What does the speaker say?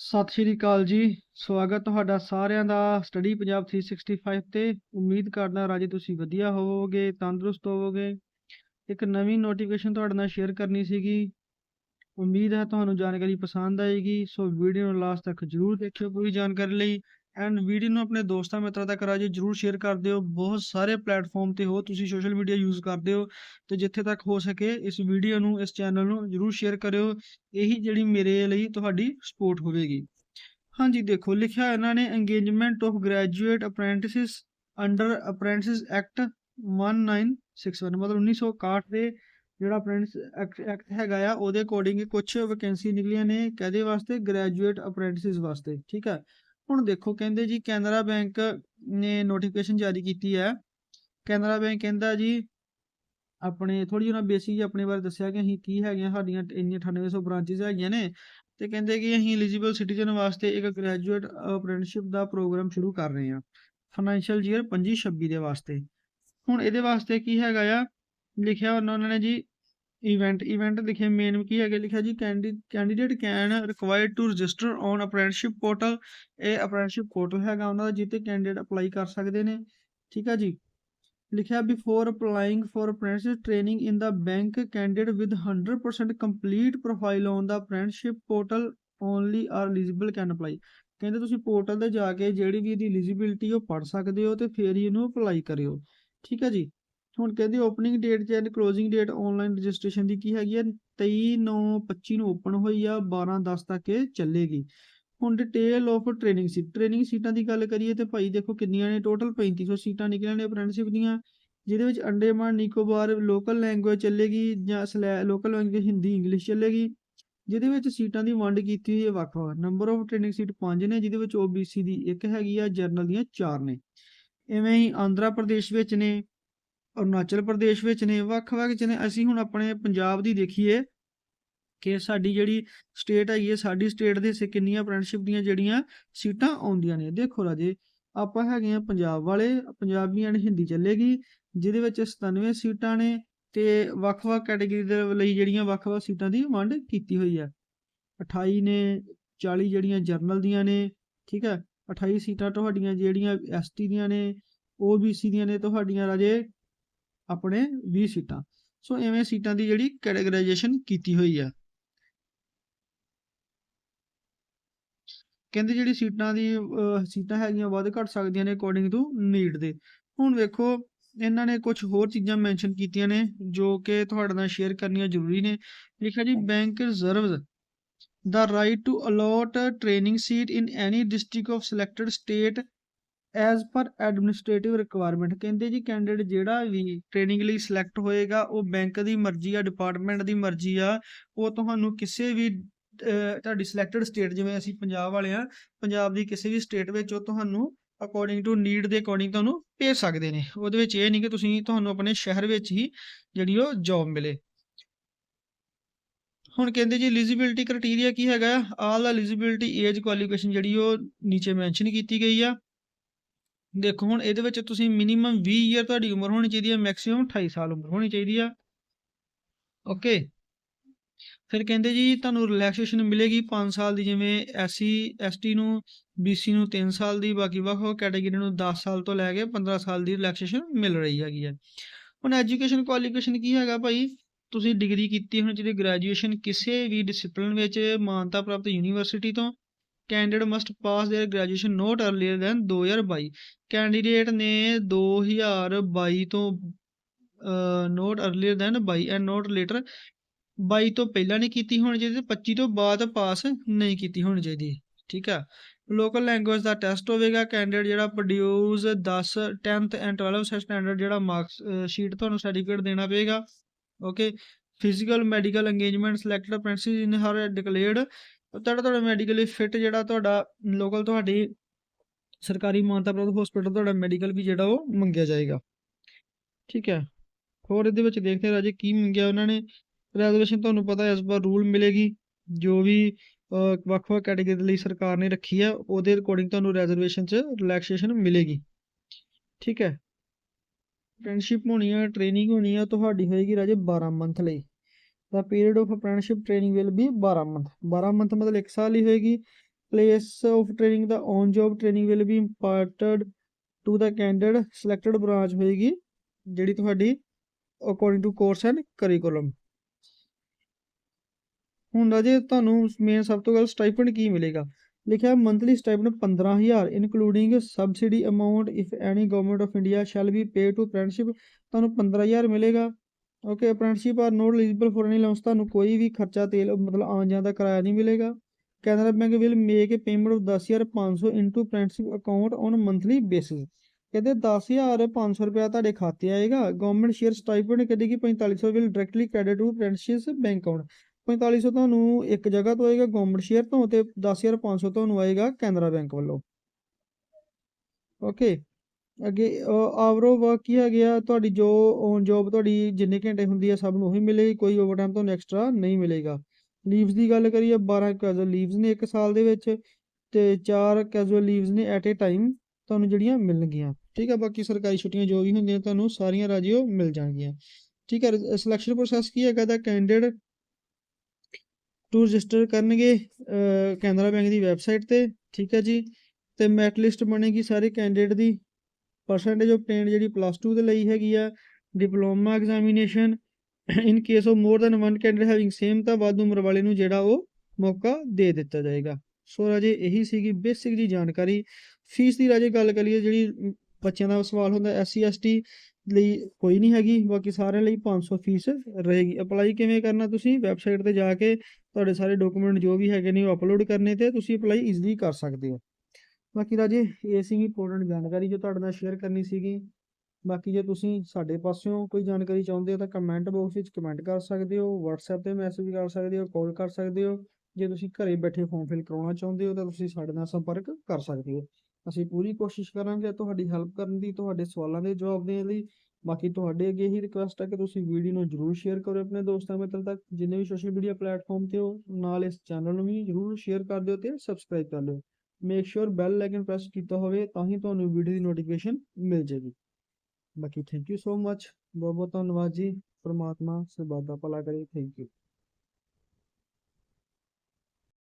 ਸਤਿ ਸ਼੍ਰੀ ਅਕਾਲ ਜੀ। ਸਵਾਗਤ ਤੁਹਾਡਾ ਸਾਰਿਆਂ ਦਾ ਸਟੱਡੀ ਪੰਜਾਬ 365 ਤੇ। ਉਮੀਦ ਕਰਦਾ ਰਾਜੇ ਤੁਸੀਂ ਵਧੀਆ ਹੋਵੋਗੇ, ਤੰਦਰੁਸਤ ਹੋਵੋਗੇ। ਇੱਕ ਨਵੀਂ ਨੋਟੀਫਿਕੇਸ਼ਨ ਤੁਹਾਡੇ ਨਾਲ ਸ਼ੇਅਰ ਕਰਨੀ ਸੀਗੀ। ਉਮੀਦ ਹੈ ਤੁਹਾਨੂੰ ਜਾਣਕਾਰੀ ਪਸੰਦ ਆਏਗੀ। ਸੋ ਵੀਡੀਓ ਨੂੰ ਲਾਸਟ ਤੱਕ ਜਰੂਰ ਦੇਖਿਓ ਪੂਰੀ ਜਾਣਕਾਰੀ ਲਈ। ਐਂਡ ਵੀਡੀਓ ਨੂੰ ਆਪਣੇ ਦੋਸਤਾਂ, ਮਿੱਤਰਾਂ ਤੱਕ ਰਾਜੇ ਜਰੂਰ ਸ਼ੇਅਰ ਕਰ ਦਿਓ। ਬਹੁਤ ਸਾਰੇ ਪਲੇਟਫਾਰਮ ਤੇ ਹੋ, ਤੁਸੀਂ ਸੋਸ਼ਲ ਮੀਡੀਆ ਯੂਜ਼ ਕਰਦੇ ਹੋ। ਤੇ ਜਿੱਥੇ ਤੱਕ ਹੋ ਸਕੇ ਇਸ ਵੀਡੀਓ ਨੂੰ, ਇਸ ਚੈਨਲ ਨੂੰ ਜਰੂਰ ਸ਼ੇਅਰ ਕਰਿਓ। ਇਹੀ ਜਿਹੜੀ ਮੇਰੇ ਲਈ ਤੁਹਾਡੀ ਸਪੋਰਟ ਹੋਵੇਗੀ। ਹਾਂਜੀ, ਦੇਖੋ, ਲਿਖਿਆ ਇਹਨਾਂ ਨੇ engagement of graduate apprentices under apprentices act 1961 ਮਤਲਬ 1961 ਦੇ ਜਿਹੜਾ apprentice ਐਕਟ ਹੈਗਾ ਆ, ਉਹਦੇ ਅਕੋਰਡਿੰਗ ਕੁਝ ਵੈਕੈਂਸੀ ਨਿਕਲੀਆਂ ਨੇ, ਕਹਦੇ ਵਾਸਤੇ? ਗ੍ਰੈਜੂਏਟ ਅਪ੍ਰੈਂਟਿਸਿਸ ਵਾਸਤੇ, ਠੀਕ ਹੈ ਹੁਣ ਦੇਖੋ, ਕਹਿੰਦੇ ਜੀ ਕੈਨਰਾ ਬੈਂਕ ਨੇ ਨੋਟੀਫਿਕੇਸ਼ਨ ਜਾਰੀ ਕੀਤੀ ਹੈ। ਕੈਨਰਾ ਬੈਂਕ ਕਹਿੰਦਾ ਜੀ, ਆਪਣੇ ਥੋੜੀ ਜਿਹੀ ਉਹਨਾਂ ਬੇਸਿਕ ਆਪਣੇ ਬਾਰੇ ਦੱਸਿਆ ਕਿ ਅਸੀਂ ਕੀ ਹੈਗੀਆਂ ਸਾਡੀਆਂ ਇੰਨੀਆਂ 9800 ਬ੍ਰਾਂਚਿਸ ਹੈਗੀਆਂ ਨੇ ਤੇ ਕਹਿੰਦੇ ਕਿ ਅਸੀਂ ਐਲੀਜੀਬਲ ਸਿਟੀਜ਼ਨ ਵਾਸਤੇ ਇੱਕ ਗ੍ਰੈਜੂਏਟ ਅਪ੍ਰੈਂਟਿਸਸ਼ਿਪ ਦਾ ਪ੍ਰੋਗਰਾਮ ਸ਼ੁਰੂ ਕਰ ਰਹੇ ਹਾਂ ਫਾਈਨੈਂਸ਼ੀਅਲ ਈਅਰ 25-26 ਦੇ ਵਾਸਤੇ। ਹੁਣ ਇਹਦੇ ਵਾਸਤੇ ਕੀ ਹੈਗਾ ਆ? ਲਿਖਿਆ ਉਹਨਾਂ ਨੇ ਜੀ ਇਵੈਂਟ ਇਵੈਂਟ ਲਿਖਿਆ ਮੇਨ ਕੀ ਹੈਗਾ, ਲਿਖਿਆ ਜੀ candidate can required to register on apprenticeship portal ਇਹ ਅਪ੍ਰੈਂਟਿਸਸ਼ਿਪ ਪੋਰਟਲ ਹੈਗਾ ਉਹਨਾਂ ਦਾ ਜਿੱਤੇ ਕੈਂਡੀਡੇਟ ਅਪਲਾਈ ਕਰ ਸਕਦੇ ਨੇ, ਠੀਕ ਹੈ ਜੀ? ਲਿਖਿਆ before applying for apprenticeship training in the bank candidate with 100% complete profile on the apprenticeship portal only are eligible can apply ਕਹਿੰਦੇ ਤੁਸੀਂ ਪੋਰਟਲ ਤੇ ਜਾ ਕੇ ਜਿਹੜੀ ਵੀ ਇਹਦੀ ਐਲੀਜੀਬਿਲਟੀ ਉਹ ਪੜ ਸਕਦੇ ਹੋ ਤੇ ਫਿਰ ਹੀ ਇਹਨੂੰ ਅਪਲਾਈ ਕਰਿਓ, ਠੀਕ ਹੈ ਜੀ? ਹੁਣ ਕਹਿੰਦੇ ਓਪਨਿੰਗ ਡੇਟ ਜਾਂ and closing date online registration ਦੀ ਕੀ ਹੈਗੀ ਹੈ 23 9 25 ਨੂੰ ਓਪਨ ਹੋਈ ਆ 12 10 ਤੱਕ ਇਹ ਚੱਲੇਗੀ। ਹੁਣ detail of training seat training ਸੀਟਾਂ ਦੀ ਗੱਲ ਕਰੀਏ ਤੇ ਭਾਈ ਦੇਖੋ ਕਿੰਨੀਆਂ ਨੇ ਟੋਟਲ 3500 ਸੀਟਾਂ ਨਿਕਲੀਆਂ ਨੇ ਅਪ੍ਰੈਂਟਿਸਸ਼ਿਪ ਦੀਆਂ, ਜਿਹਦੇ ਵਿੱਚ ਅੰਡੇਮਾਨ, ਨਿਕੋਬਾਰ ਲੋਕਲ ਲੈਂਗੁਏਜ ਚੱਲੇਗੀ ਜਾਂ ਲੋਕਲ ਲੈਂਗੁਏਜ ਹਿੰਦੀ ਇੰਗਲਿਸ਼ ਚੱਲੇਗੀ, ਜਿਹਦੇ ਵਿੱਚ ਸੀਟਾਂ ਦੀ ਵੰਡ ਕੀਤੀ ਹੋਈ ਹੈ ਵੱਖ-ਵੱਖ ਨੰਬਰ ਆਫ ਟ੍ਰੇਨਿੰਗ ਸੀਟ 5 ਨੇ, ਜਿਹਦੇ ਵਿੱਚ OBC ਦੀ ਇੱਕ ਹੈਗੀ ਆ ਜਰਨਲ ਦੀਆਂ 4 ਨੇ। ਇਵੇਂ ਹੀ ਆਂਧਰਾ ਪ੍ਰਦੇਸ਼ ਵਿੱਚ ਨੇ ਅਰੁਣਾਚਲ ਪ੍ਰਦੇਸ਼ ਵਿੱਚ ਨੇ, ਵੱਖ-ਵੱਖ ਚ ਅਸੀਂ ਹੁਣ ਆਪਣੇ ਪੰਜਾਬ ਦੀ ਦੇਖੀਏ ਕਿ ਸਾਡੀ ਜਿਹੜੀ ਸਟੇਟ ਹੈਗੀ ਹੈ, ਸਾਡੀ ਸਟੇਟ ਦੇ ਸੇ ਕਿੰਨੀਆਂ ਫਰੈਂਡਸ਼ਿਪ ਦੀਆਂ ਜਿਹੜੀਆਂ ਸੀਟਾਂ ਆਉਂਦੀਆਂ ਨੇ। ਦੇਖੋ ਰਾਜੇ, ਆਪਾਂ ਹੈਗੇ ਆ ਪੰਜਾਬ ਵਾਲੇ, ਪੰਜਾਬੀਆਂ ਨੇ ਹਿੰਦੀ ਚੱਲੇਗੀ, ਜਿਹਦੇ ਵਿੱਚ 97 ਸੀਟਾਂ ਨੇ ਤੇ ਵੱਖ-ਵੱਖ ਕੈਟਾਗਰੀ ਦੇ ਲਈ ਜਿਹੜੀਆਂ ਵੱਖ-ਵੱਖ ਸੀਟਾਂ ਦੀ ਵੰਡ ਕੀਤੀ ਹੋਈ ਹੈ। 28 ਨੇ 40 ਜਿਹੜੀਆਂ ਜਰਨਲ ਦੀਆਂ ਨੇ, ਠੀਕ ਹੈ 28 ਸੀਟਾਂ ਤੁਹਾਡੀਆਂ ਜਿਹੜੀਆਂ ਐਸਟੀ ਦੀਆਂ ਨੇ OBC ਦੀਆਂ ਨੇ, ਤੁਹਾਡੀਆਂ ਰਾਜੇ ਆਪਣੇ 20 ਸੀਟਾਂ। ਸੋ ਐਵੇਂ ਸੀਟਾਂ ਦੀ ਜਿਹੜੀ ਕੈਟਾਗਰਾਈਜੇਸ਼ਨ ਕੀਤੀ ਹੋਈ ਆ। ਕਹਿੰਦੇ ਜਿਹੜੀ ਸੀਟਾਂ ਦੀ ਸੀਟਾਂ ਹੈਗੀਆਂ ਵੱਧ ਘੱਟ ਸਕਦੀਆਂ ਨੇ ਅਕੋਰਡਿੰਗ ਟੂ ਨੀਡ ਦੇ। ਹੁਣ ਵੇਖੋ, ਇਹਨਾਂ ਨੇ ਕੁਝ ਹੋਰ ਚੀਜ਼ਾਂ ਮੈਂਸ਼ਨ ਕੀਤੀਆਂ ਨੇ ਜੋ ਕਿ ਤੁਹਾਡੇ ਨਾਲ ਸ਼ੇਅਰ ਕਰਨੀਆਂ ਜ਼ਰੂਰੀ ਨੇ। ਲਿਖਿਆ ਜੀ bank reserves the right to allot a training seat in any district of selected state as per administrative requirement ਕਹਿੰਦੇ ਜੀ ਕੈਂਡੀਡੇਟ ਜਿਹੜਾ ਵੀ ਟ੍ਰੇਨਿੰਗ ਲਈ ਸਿਲੈਕਟ ਹੋਏਗਾ, ਉਹ ਬੈਂਕ ਦੀ ਮਰਜ਼ੀ ਆ ਡਿਪਾਰਟਮੈਂਟ ਦੀ ਮਰਜ਼ੀ ਆ, ਉਹ ਤੁਹਾਨੂੰ ਕਿਸੇ ਵੀ ਤੁਹਾਡੀ ਸਿਲੈਕਟਡ ਸਟੇਟ ਜਿਵੇਂ ਅਸੀਂ ਪੰਜਾਬ ਵਾਲੇ ਆ, ਪੰਜਾਬ ਦੀ ਕਿਸੇ ਵੀ ਸਟੇਟ ਵਿੱਚ ਉਹ ਤੁਹਾਨੂੰ ਅਕੋਰਡਿੰਗ ਟੂ ਨੀਡ ਦੇ ਅਕੋਰਡਿੰਗ ਤੁਹਾਨੂੰ ਭੇਜ ਸਕਦੇ ਨੇ। ਉਹਦੇ ਵਿੱਚ ਇਹ ਨਹੀਂ ਕਿ ਤੁਸੀਂ ਤੁਹਾਨੂੰ ਆਪਣੇ ਸ਼ਹਿਰ ਵਿੱਚ ਹੀ ਜਿਹੜੀ ਉਹ ਜੌਬ ਮਿਲੇ। ਹੁਣ ਕਹਿੰਦੇ ਜੀ ਐਲੀਜੀਬਿਲਟੀ ਕ੍ਰਾਈਟੇਰੀਆ ਕੀ ਹੈਗਾ? ਆਲ ਐਲੀਜੀਬਿਲਟੀ ਏਜ ਕੁਆਲੀਫਿਕੇਸ਼ਨ ਜਿਹੜੀ ਉਹ ਨੀਚੇ ਮੈਂਸ਼ਨ ਕੀਤੀ ਗਈ ਆ। ਦੇਖੋ ਹੁਣ ਇਹਦੇ ਵਿੱਚ ਤੁਸੀਂ ਮਿਨੀਮਮ 20 ਇਅਰ ਤੁਹਾਡੀ ਉਮਰ ਹੋਣੀ ਚਾਹੀਦੀ ਹੈ ਮੈਕਸਿਮਮ 28 ਸਾਲ ਉਮਰ ਹੋਣੀ ਚਾਹੀਦੀ ਆ। ਓਕੇ ਫਿਰ ਕਹਿੰਦੇ ਜੀ ਤੁਹਾਨੂੰ ਰਿਲੈਕਸੇਸ਼ਨ ਮਿਲੇਗੀ 5 ਸਾਲ ਦੀ, ਜਿਵੇਂ ਐਸਸੀ ਐਸਟੀ ਨੂੰ BC ਨੂੰ 3 ਸਾਲ ਦੀ, ਬਾਕੀ ਵੱਖ ਵੱਖ ਕੈਟਾਗਰੀ ਨੂੰ 10 ਸਾਲ ਤੋਂ ਲੈ ਕੇ 15 ਸਾਲ ਦੀ ਰਿਲੈਕਸੇਸ਼ਨ ਮਿਲ ਰਹੀ ਹੈਗੀ ਹੈ ਹੁਣ ਐਜੂਕੇਸ਼ਨ ਕੁਆਲੀਫਿਕੇਸ਼ਨ ਕੀ ਹੈਗਾ ਭਾਈ? ਤੁਸੀਂ ਡਿਗਰੀ ਕੀਤੀ ਹੋਣੀ ਚਾਹੀਦੀ ਗ੍ਰੈਜੂਏਸ਼ਨ ਕਿਸੇ ਵੀ ਡਿਸਪਲਿਨ ਵਿੱਚ ਮਾਨਤਾ ਪ੍ਰਾਪਤ ਯੂਨੀਵਰਸਿਟੀ ਤੋਂ candidate must pass their graduation not earlier than 2022 candidate ਨੇ 2022 ਤੋਂ not earlier than 22 and not later 22 ਤੋਂ ਪਹਿਲਾਂ ਨਹੀਂ ਕੀਤੀ ਹੋਣੀ ਚਾਹੀਦੀ 25 ਤੋਂ ਬਾਅਦ ਪਾਸ ਨਹੀਂ ਕੀਤੀ ਹੋਣੀ ਚਾਹੀਦੀ ਠੀਕ ਆ ਲੋਕਲ ਲੈਂਗੁਏਜ ਦਾ ਟੈਸਟ ਹੋਵੇਗਾ ਕੈਂਡੀਡੇਟ ਜਿਹੜਾ produce 10 10th and 12th standard ਜਿਹੜਾ ਮਾਰਕਸ ਸ਼ੀਟ ਤੁਹਾਨੂੰ ਸਰਟੀਫਿਕੇਟ ਦੇਣਾ ਪਏਗਾ okay physical medical engagement selected apprentice in her declared ਤੁਹਾਡਾ ਤੁਹਾਡਾ ਮੈਡੀਕਲੀ ਫਿਟ ਜਿਹੜਾ ਤੁਹਾਡਾ ਲੋਕਲ ਤੁਹਾਡੀ ਸਰਕਾਰੀ ਮਾਨਤਾ ਪ੍ਰਾਪਤ ਹਸਪੀਟਲ ਤੁਹਾਡਾ ਮੈਡੀਕਲ ਵੀ ਜਿਹੜਾ ਉਹ ਮੰਗਿਆ ਜਾਏਗਾ। ਠੀਕ ਹੈ। ਹੋਰ ਇਹਦੇ ਵਿੱਚ ਦੇਖਦੇ ਹਾਂ ਰਾਜੇ ਕੀ ਮੰਗਿਆ ਉਹਨਾਂ ਨੇ। ਰੈਜ਼ਰਵੇਸ਼ਨ ਤੁਹਾਨੂੰ ਪਤਾ ਹੈ ਇਸ ਵਾਰ ਰੂਲ ਮਿਲੇਗੀ। ਜੋ ਵੀ ਵੱਖ-ਵੱਖ ਕੈਟਾਗਰੀ ਦੇ ਲਈ ਸਰਕਾਰ ਨੇ ਰੱਖੀ ਹੈ, ਉਹਦੇ ਅਕੋਰਡਿੰਗ ਤੁਹਾਨੂੰ ਰੈਜ਼ਰਵੇਸ਼ਨ 'ਚ ਰਿਲੈਕਸੇਸ਼ਨ ਮਿਲੇਗੀ। ਠੀਕ ਹੈ। ਫਰੈਂਡਸ਼ਿਪ ਹੋਣੀ ਹੈ ਟ੍ਰੇਨਿੰਗ ਹੋਣੀ ਹੈ ਤੁਹਾਡੀ ਹੋਏਗੀ ਰਾਜੇ 12 ਮੰਥ ਲਈ। The period of apprenticeship training will be 12 month 12 month ਮਤਲਬ 1 ਸਾਲ ਹੀ ਹੋਏਗੀ। Place of training, the on job training will be imparted to the candidate selected branch ਹੋਏਗੀ, ਜਿਹੜੀ ਤੁਹਾਡੀ according to course and curriculum ਹੁਣ ਰਾਜੇ ਤੁਹਾਨੂੰ ਮੇਨ ਸਭ ਤੋਂ ਗੱਲ ਸਟਾਈਪੈਂਡ ਕੀ ਮਿਲੇਗਾ? ਲਿਖਿਆ monthly stipend 15000 including subsidy amount if any government of India shall be pay to apprenticeship ਤੁਹਾਨੂੰ 15000 ਮਿਲੇਗਾ। Okay apprenticeship are not eligible for any loans ਤੁਹਾਨੂੰ ਕੋਈ ਵੀ ਖਰਚਾ ਤੇਲ, ਮਤਲਬ ਆਉਣ ਜਾਣ ਦਾ ਕਿਰਾਇਆ ਨਹੀਂ ਮਿਲੇਗਾ। Canara bank will make a payment of 10500 into apprenticeship account on monthly basis ਕਹਿੰਦੇ 10500 ਰੁਪਇਆ ਤੁਹਾਡੇ ਖਾਤੇ ਆਏਗਾ। ਗਵਰਨਮੈਂਟ ਸ਼ੇਅਰ ਸਟਾਈਪੈਂਡ ਕਹਿੰਦੇ ਕਿ 4500 will directly credit to apprenticeship bank account 4500 ਤੁਹਾਨੂੰ ਇੱਕ ਜਗ੍ਹਾ ਤੋਂ ਆਏਗਾ ਗਵਰਨਮੈਂਟ ਸ਼ੇਅਰ ਤੋਂ ਤੇ 10500 ਤੁਹਾਨੂੰ ਆਏਗਾ ਕੈਨਰਾ ਬੈਂਕ ਵੱਲੋਂ। ਓਕੇ ਅੱਗੇ ਆਵਰੋ ਵਰਕ ਕੀ ਆ, ਤੁਹਾਡੀ ਜੋ ਔਨ ਜੌਬ ਤੁਹਾਡੀ ਜਿੰਨੇ ਘੰਟੇ ਹੁੰਦੀ ਆ, ਸਭ ਨੂੰ ਉਹੀ ਮਿਲੇਗੀ, ਕੋਈ ਓਵਰਟਾਈਮ ਤੁਹਾਨੂੰ ਐਕਸਟਰਾ ਨਹੀਂ ਮਿਲੇਗਾ। ਲੀਵਸ ਦੀ ਗੱਲ ਕਰੀਏ 12 ਕੈਜੂਅਲ ਲੀਵਸ ਨੇ ਇੱਕ ਸਾਲ ਦੇ ਵਿੱਚ ਤੇ 4 ਕੈਜੂਅਲ ਲੀਵਸ ਨੇ ਐਟ ਏ ਟਾਈਮ ਤੁਹਾਨੂੰ ਜਿਹੜੀਆਂ ਮਿਲਣਗੀਆਂ। ਠੀਕ ਆ, ਬਾਕੀ ਸਰਕਾਰੀ ਛੁੱਟੀਆਂ ਜੋ ਵੀ ਹੁੰਦੀਆਂ, ਤੁਹਾਨੂੰ ਸਾਰੀਆਂ ਰਾਜੀਓ ਮਿਲ ਜਾਣਗੀਆਂ। ਠੀਕ ਹੈ ਸਿਲੈਕਸ਼ਨ ਪ੍ਰੋਸੈਸ ਕੀ ਹੈਗਾ ਦਾ ਕੈਂਡੀਡੇਟ ਟੂ ਰਜਿਸਟਰ ਕਰਨਗੇ ਕੈਨਰਾ ਬੈਂਕ ਦੀ ਵੈਬਸਾਈਟ ਤੇ। ਠੀਕ ਹੈ ਜੀ, ਤੇ ਮੈਟ ਲਿਸਟ ਬਣੇਗੀ ਸਾਰੇ ਕੈਂਡੀਡੇਟ ਦੀ। ਪਰਸੈਂਟੇਜ ਆਫ ਜਿਹੜੀ ਪਲੱਸ 2 ਦੇ ਲਈ ਹੈਗੀ ਆ diploma examination in case of more than one candidate having same ਤਾਂ ਵੱਧ ਉਮਰ ਵਾਲੇ ਨੂੰ ਜਿਹੜਾ ਉਹ ਮੌਕਾ ਦੇ ਦਿੱਤਾ ਜਾਏਗਾ। ਸੋ ਰਾਜੇ ਇਹੀ ਸੀਗੀ ਬੇਸਿਕ ਜੀ ਜਾਣਕਾਰੀ। ਫੀਸ ਦੀ ਰਾਜੇ ਗੱਲ ਕਰੀਏ ਜਿਹੜੀ ਬੱਚਿਆਂ ਦਾ ਸਵਾਲ ਹੁੰਦਾ ਐਸਸੀ ਐਸਟੀ ਲਈ ਕੋਈ ਨਹੀਂ ਹੈਗੀ, ਬਾਕੀ ਸਾਰਿਆਂ ਲਈ 500 ਫੀਸ ਰਹੇਗੀ। ਅਪਲਾਈ ਕਿਵੇਂ ਕਰਨਾ ਤੁਸੀਂ? ਵੈਬਸਾਈਟ ਤੇ ਜਾ ਕੇ ਤੁਹਾਡੇ ਸਾਰੇ ਡਾਕੂਮੈਂਟ ਜੋ ਵੀ ਹੈਗੇ ਨੇ ਉਹ ਅਪਲੋਡ ਕਰਨੇ ਤੇ ਤੁਸੀਂ ਅਪਲਾਈ ਈਜ਼ੀਲੀ ਕਰ ਸਕਦੇ ਹੋ। ਬਾਕੀ ਰਾਜੇ, ਇਹ ਸੀ ਇੰਪੋਰਟੈਂਟ ਜਾਣਕਾਰੀ ਜੋ ਤੁਹਾਡੇ ਨਾਲ ਸ਼ੇਅਰ ਕਰਨੀ ਸੀਗੀ। ਬਾਕੀ ਜੇ ਤੁਸੀਂ ਸਾਡੇ ਪਾਸਿਓਂ ਕੋਈ ਜਾਣਕਾਰੀ ਚਾਹੁੰਦੇ ਹੋ ਤਾਂ ਕਮੈਂਟ ਬਾਕਸ ਵਿੱਚ ਕਮੈਂਟ ਕਰ ਸਕਦੇ ਹੋ, WhatsApp ਤੇ ਮੈਸੇਜ ਕਰ ਸਕਦੇ ਹੋ ਕਾਲ ਕਰ ਸਕਦੇ ਹੋ। ਜੇ ਤੁਸੀਂ ਘਰੇ ਬੈਠੇ ਫਾਰਮ ਫਿਲ ਕਰਾਉਣਾ ਚਾਹੁੰਦੇ ਹੋ ਤਾਂ ਤੁਸੀਂ ਸਾਡੇ ਨਾਲ ਸੰਪਰਕ ਕਰ ਸਕਦੇ ਹੋ। ਅਸੀਂ ਪੂਰੀ ਕੋਸ਼ਿਸ਼ ਕਰਾਂਗੇ ਤੁਹਾਡੀ ਹੈਲਪ ਕਰਨ ਦੀ, ਤੁਹਾਡੇ ਸਵਾਲਾਂ ਦੇ ਜਵਾਬ ਦੇਣ ਲਈ। ਬਾਕੀ ਤੁਹਾਡੇ ਅੱਗੇ ਹੀ ਰਿਕੁਐਸਟ ਹੈ ਕਿ ਤੁਸੀਂ ਵੀਡੀਓ ਨੂੰ ਜਰੂਰ ਸ਼ੇਅਰ ਕਰੋ ਆਪਣੇ ਦੋਸਤਾਂ ਮਿੱਤਰਾਂ ਤੱਕ। ਜਿੰਨੇ ਵੀ ਸੋਸ਼ਲ ਮੀਡੀਆ ਪਲੇਟਫਾਰਮ ਤੇ ਹੋ, ਨਾਲ ਇਸ ਚੈਨਲ ਨੂੰ ਵੀ ਜਰੂਰ ਸ਼ੇਅਰ ਕਰ ਦਿਓ ਤੇ ਸਬਸਕ੍ਰਾਈਬ ਕਰ ਲਿਓ make sure bell icon press ਕੀਤਾ ਹੋਵੇ ਤਾਂ ਹੀ ਤੁਹਾਨੂੰ ਵੀਡੀਓ ਦੀ ਨੋਟੀਫਿਕੇਸ਼ਨ ਮਿਲ ਜਾਏਗੀ। ਬਾਕੀ ਥੈਂਕ ਯੂ ਸੋ ਮਚ ਬਹੁਤ ਬਹੁਤ ਧੰਨਵਾਦ ਜੀ। ਪਰਮਾਤਮਾ ਸਭ ਦਾ ਭਲਾ ਕਰੇ। Thank you